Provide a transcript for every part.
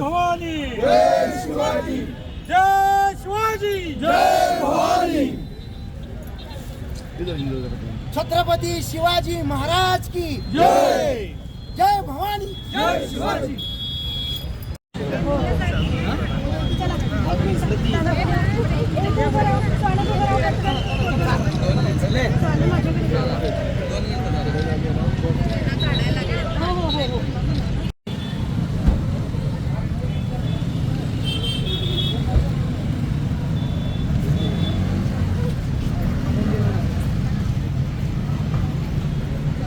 भवानी जय शिवाजी जय शिवाजी। जय भवानी छत्रपती शिवाजी महाराज की। जय। जय भवानी। जय शिवाजी।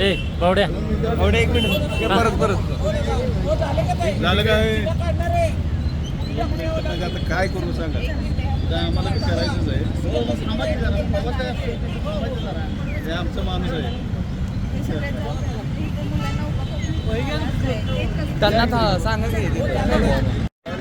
ए बावड्या. एक मिनिट. परत परत. झालं काय? आता काय करू सांगा? आम्हाला करायचंच आहे? हे आमचा माणूस आहे. त्यांना था- सांगा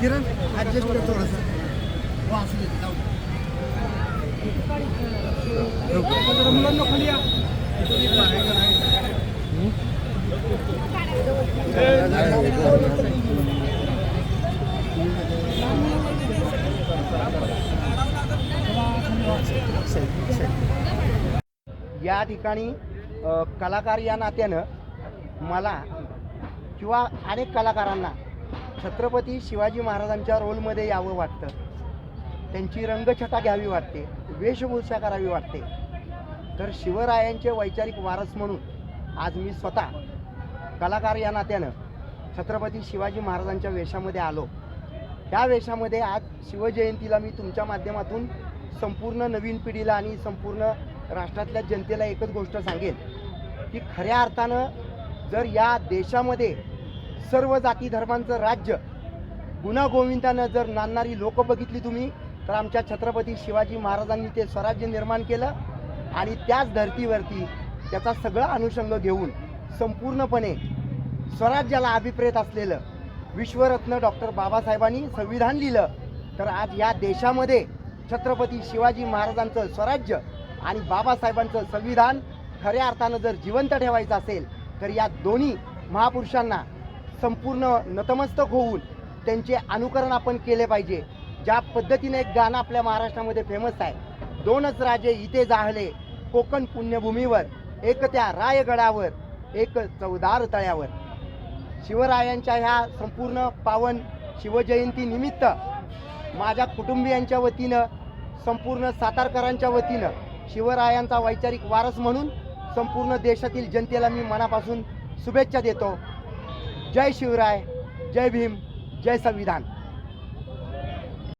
किरण ऍडजस्ट कर थोडंसं हो, असू दे, जाऊ दे. जरा मुलांना खाली या. या ठिकाणी कलाकार या नात्यानं मला किंवा अनेक कलाकारांना छत्रपती शिवाजी महाराजांच्या रोलमध्ये यावं वाटतं. त्यांची रंगछटा घ्यावी वाटते वेशभूषा करावी वाटते. तर शिवरायांचे वैचारिक वारस म्हणून आज मी स्वतः कलाकार या नात्यानं छत्रपती शिवाजी महाराजांच्या वेशामध्ये आलो. त्या वेशामध्ये आज शिवजयंतीला मी तुमच्या माध्यमातून संपूर्ण नवीन पिढीला आणि संपूर्ण राष्ट्रातल्या जनतेला एकच गोष्ट सांगेन की खऱ्या अर्थानं जर या देशामध्ये सर्व जाती धर्मांचं राज्य गुणागोविंदानं जर नांदणारी लोक बघितली तुम्ही तर आमच्या छत्रपती शिवाजी महाराजांनी ते स्वराज्य निर्माण केलं आणि त्याच धर्तीवरती त्याचा सगळा अनुषंग घेऊन संपूर्णपणे स्वराज्याला अभिप्रेत असलेलं विश्वरत्न डॉक्टर बाबासाहेबांनी संविधान लिहिलं. तर आज या देशामध्ये छत्रपती शिवाजी महाराजांचं स्वराज्य आणि बाबासाहेबांचं संविधान खऱ्या अर्थानं जर जिवंत ठेवायचं असेल तर या दोन्ही महापुरुषांना संपूर्ण नतमस्तक होऊन त्यांचे अनुकरण आपण केले पाहिजे. ज्या पद्धतीने एक गाणं आपल्या महाराष्ट्रामध्ये फेमस आहे. दोनच राजे इथे जाहले कोकण पुण्यभूमीवर एक त्या रायगडावर एक चौदार तळ्यावर. शिवरायांच्या ह्या संपूर्ण पावन शिवजयंतीनिमित्त माझ्या कुटुंबियांच्या वतीनं संपूर्ण सातारकरांच्या वतीनं शिवरायांचा वैचारिक वारस म्हणून संपूर्ण देशातील जनतेला मी मनापासून शुभेच्छा देतो. जय शिवराय जय भीम जय संविधान।